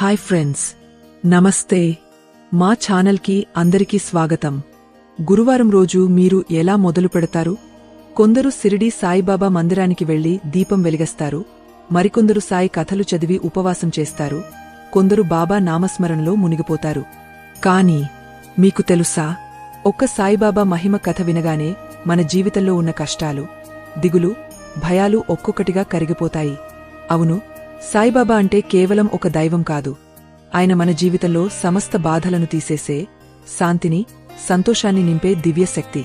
Hi friends నమస్తే. మా ఛానల్కి అందరికీ స్వాగతం. గురువారం రోజు మీరు ఎలా మొదలు పెడతారు? కొందరు సిరిడి సాయిబాబా మందిరానికి వెళ్ళి దీపం వెలిగస్తారు. మరికొందరు సాయి కథలు చదివి ఉపవాసం చేస్తారు. కొందరు బాబా నామస్మరణలో మునిగిపోతారు. కాని మీకు తెలుసా? ఒక్క సాయిబాబా మహిమ కథ వినగానే మన జీవితంలో ఉన్న కష్టాలు దిగులు భయాలు ఒక్కొక్కటిగా కరిగిపోతాయి. అవును సాయిబాబా అంటే కేవలం ఒక దైవం కాదు. ఆయన మన జీవితంలో సమస్త బాధలను తీసేసే శాంతిని సంతోషాన్ని నింపే దివ్యశక్తి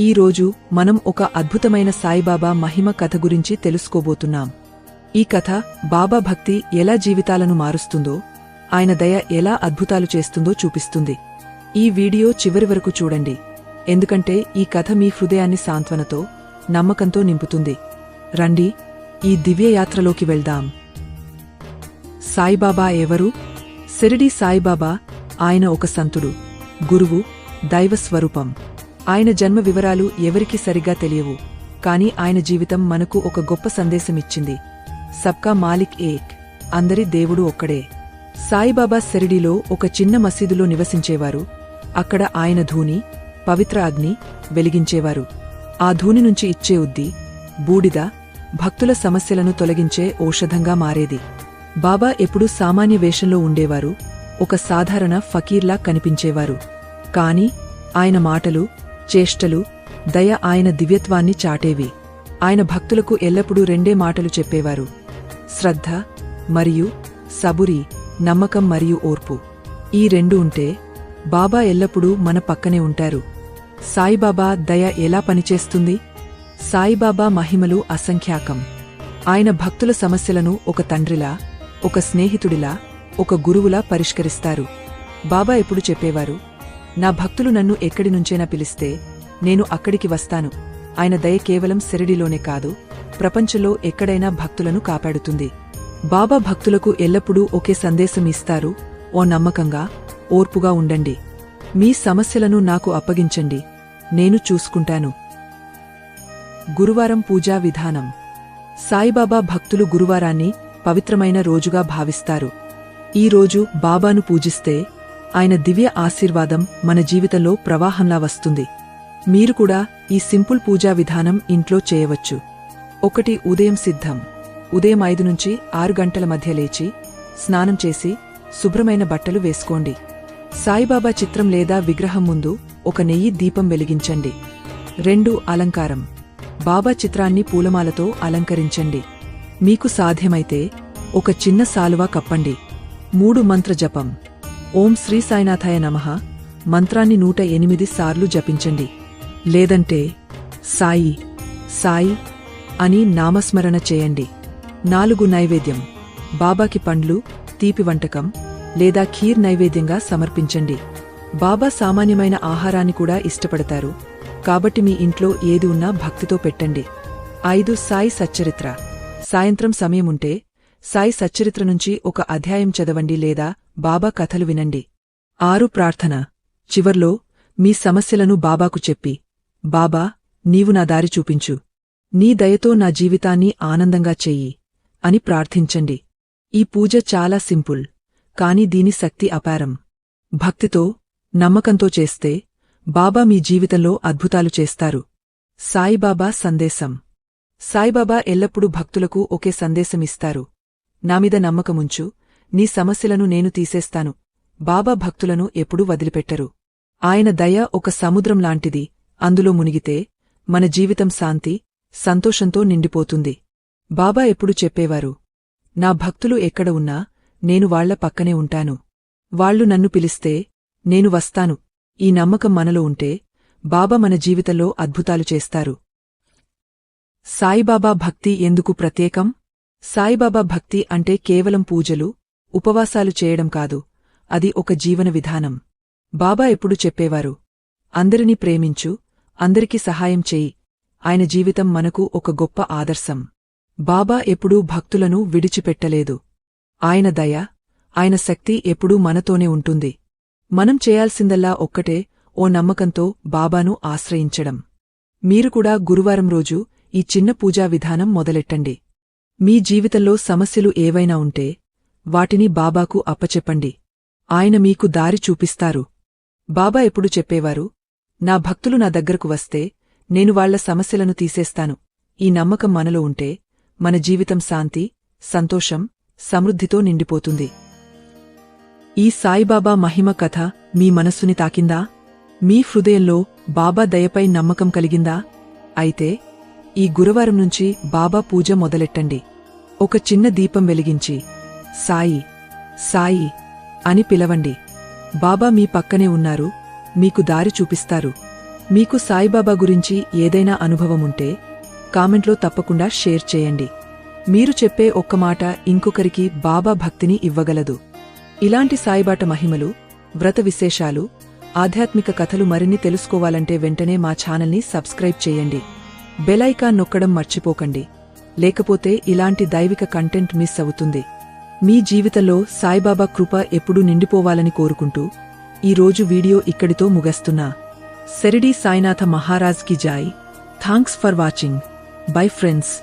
ఈ రోజు మనం ఒక అద్భుతమైన సాయిబాబా మహిమ కథ గురించి తెలుసుకోబోతున్నాం. ఈ కథ బాబా భక్తి ఎలా జీవితాలను మారుస్తుందో ఆయన దయ ఎలా అద్భుతాలు చేస్తుందో చూపిస్తుంది. ఈ వీడియో చివరి వరకు చూడండి. ఎందుకంటే ఈ కథ మీ హృదయాన్ని సాంత్వనతో నమ్మకంతో నింపుతుంది. రండి ఈ దివ్యయాత్రలోకి వెళ్దాం. సాయిబాబా ఎవరు? సిరిడి సాయిబాబా ఆయన ఒక సంతుడు గురువు దైవ స్వరూపం ఆయన జన్మ వివరాలు ఎవరికి సరిగా తెలియవు కాని ఆయన జీవితం మనకు ఒక గొప్ప సందేశమిచ్చింది. సబ్కా మాలిక్ ఏక్ అందరి దేవుడు ఒక్కడే. సాయిబాబా సెరిడిలో ఒక చిన్న మసీదులో నివసించేవారు. అక్కడ ఆయన ధూని పవిత్ర అగ్ని వెలిగించేవారు. ఆ ధూని నుంచి ఇచ్చే ఉద్ది బూడిద భక్తుల సమస్యలను తొలగించే ఔషధంగా మారేది. బాబా ఎప్పుడూ సామాన్య వేషంలో ఉండేవారు ఒక సాధారణ ఫకీర్లా కనిపించేవారు. కాని ఆయన మాటలు చేష్టలు దయ ఆయన దివ్యత్వాన్ని చాటేవి. ఆయన భక్తులకు ఎల్లప్పుడూ రెండే మాటలు చెప్పేవారు. శ్రద్ధ మరియు సబురి నమ్మకం మరియు ఓర్పు. ఈ రెండు ఉంటే బాబా ఎల్లప్పుడూ మన పక్కనే ఉంటారు. సాయిబాబా దయ ఎలా పనిచేస్తుంది? సాయిబాబా మహిమలు అసంఖ్యాకం. ఆయన భక్తుల సమస్యలను ఒక తండ్రిలా ఒక స్నేహితుడిలా ఒక గురువులా పరిష్కరిస్తారు. బాబా ఎప్పుడు చెప్పేవారు నా భక్తులు నన్ను ఎక్కడి నుంచైనా పిలిస్తే నేను అక్కడికి వస్తాను. ఆయన దయ కేవలం శిరడిలోనే కాదు ప్రపంచంలో ఎక్కడైనా భక్తులను కాపాడుతుంది. బాబా భక్తులకు ఎల్లప్పుడూ ఒకే సందేశం ఇస్తారు ఓ నమ్మకంగా ఓర్పుగా ఉండండి. మీ సమస్యలను నాకు అప్పగించండి. నేను చూసుకుంటాను. గురువారం పూజా విధానం. సాయిబాబా భక్తులు గురువారాన్ని పవిత్రమైన రోజుగా భావిస్తారు. ఈ రోజు బాబాను పూజిస్తే ఆయన దివ్య ఆశీర్వాదం మన జీవితంలో ప్రవాహంలా వస్తుంది. మీరు కూడా ఈ సింపుల్ పూజా విధానం ఇంట్లో చేయవచ్చు. ఒకటి ఉదయం సిద్ధం. ఉదయం ఐదు నుంచి ఆరు గంటల మధ్య లేచి స్నానం చేసి శుభ్రమైన బట్టలు వేసుకోండి. సాయిబాబా చిత్రం లేదా విగ్రహం ముందు ఒక నెయ్యి దీపం వెలిగించండి. రెండు అలంకారం. బాబా చిత్రాన్ని పూలమాలతో అలంకరించండి. మీకు సాధ్యమైతే ఒక చిన్న సాలువా కప్పండి. మూడు మంత్ర జపం. ఓం శ్రీ సాయినాథాయ నమః. మంత్రాన్ని నూట ఎనిమిది సార్లు జపించండి. లేదంటే సాయి సాయి అని నామస్మరణ చేయండి. నాలుగు నైవేద్యం. బాబాకి పండ్లు తీపి వంటకం లేదా ఖీర్ నైవేద్యంగా సమర్పించండి. బాబా సామాన్యమైన ఆహారాన్ని కూడా ఇష్టపడతారు. కాబట్టి మీ ఇంట్లో ఏది ఉన్నా భక్తితో పెట్టండి. ఐదు సాయి సచ్చరిత్ర. సాయంత్రం సమయముంటే సాయి సచ్చరిత్ర నుంచి ఒక అధ్యాయం చదవండి లేదా బాబా కథలు వినండి. ఆరు ప్రార్థన. చివర్లో మీ సమస్యలను బాబాకు చెప్పి బాబా నీవు నా దారి చూపించు. నీ దయతో నా జీవితాన్ని ఆనందంగా చెయ్యి అని ప్రార్థించండి. ఈ పూజ చాలా సింపుల్ కాని దీని శక్తి అపారం. భక్తితో నమ్మకంతో చేస్తే బాబా మీ జీవితంలో అద్భుతాలు చేస్తారు. సాయిబాబా సందేశం. సాయిబాబా ఎల్లప్పుడూ భక్తులకు ఒకే సందేశమిస్తారు. నామీద నమ్మకముంచు నీ సమస్యలను నేను తీసేస్తాను. బాబా భక్తులను ఎప్పుడూ వదిలిపెట్టరు. ఆయన దయ ఒక సముద్రం లాంటిది అందులో మునిగితే మన జీవితం శాంతి సంతోషంతో నిండిపోతుంది. బాబా ఎప్పుడు చెప్పేవారు నా భక్తులు ఎక్కడ ఉన్నా నేను వాళ్ళ పక్కనే ఉంటాను. వాళ్ళు నన్ను పిలిస్తే నేను వస్తాను. ఈ నమ్మకం మనలో ఉంటే బాబా మన జీవితంలో అద్భుతాలు చేస్తారు. సాయిబాబా భక్తి ఎందుకు ప్రత్యేకం? సాయిబాబా భక్తి అంటే కేవలం పూజలు ఉపవాసాలు చేయడం కాదు అది ఒక జీవన విధానం. బాబా ఎప్పుడు చెప్పేవారు? అందరినీ ప్రేమించు అందరికీ సహాయం చెయ్యి ఆయన జీవితం మనకు ఒక గొప్ప ఆదర్శం. బాబా ఎప్పుడూ భక్తులను విడిచిపెట్టలేదు. ఆయన దయ ఆయన శక్తి ఎప్పుడూ మనతోనే ఉంటుంది. మనం చేయాల్సిందల్లా ఒక్కటే ఓ నమ్మకంతో బాబాను ఆశ్రయించడం. మీరు కూడా గురువారం రోజు ఈ చిన్న పూజా విధానం మొదలెట్టండి. మీ జీవితంలో సమస్యలు ఏవైనా ఉంటే వాటిని బాబాకు అప్పచెప్పండి. ఆయన మీకు దారి చూపిస్తారు. బాబా ఎప్పుడు చెప్పేవారు? నా భక్తులు నా దగ్గరకు వస్తే నేను వాళ్ళ సమస్యలను తీసేస్తాను. ఈ నమ్మకం మనలో ఉంటే మన జీవితం శాంతి సంతోషం సమృద్ధితో నిండిపోతుంది. ఈ సాయిబాబా మహిమ కథ మీ మనస్సుని తాకిందా? మీ హృదయంలో బాబా దయపై నమ్మకం కలిగిందా? అయితే ఈ గురువారం నుంచి బాబా పూజ మొదలెట్టండి. ఒక చిన్న దీపం వెలిగించి సాయి సాయి అని పిలవండి. బాబా మీ పక్కనే ఉన్నారు మీకు దారి చూపిస్తారు. మీకు సాయిబాబా గురించి ఏదైనా అనుభవముంటే కామెంట్లో తప్పకుండా షేర్ చేయండి. మీరు చెప్పే ఒక్క మాట ఇంకొకరికి బాబా భక్తిని ఇవ్వగలదు. ఇలాంటి సాయిబాట మహిమలు వ్రత విశేషాలు ఆధ్యాత్మిక కథలు మరిన్ని తెలుసుకోవాలంటే వెంటనే మా ఛానల్ని సబ్స్క్రైబ్ చేయండి. బెలైకా నొక్కడం మర్చిపోకండి. లేకపోతే ఇలాంటి దైవిక కంటెంట్ మిస్ అవుతుంది. మీ జీవితంలో సాయిబాబా కృప ఎప్పుడూ నిండిపోవాలని కోరుకుంటూ ఈ రోజు వీడియో ఇక్కడితో ముగస్తున్నా. సెరిడి సాయినాథ మహారాజ్కి Joy. Thanks for watching. Bye friends.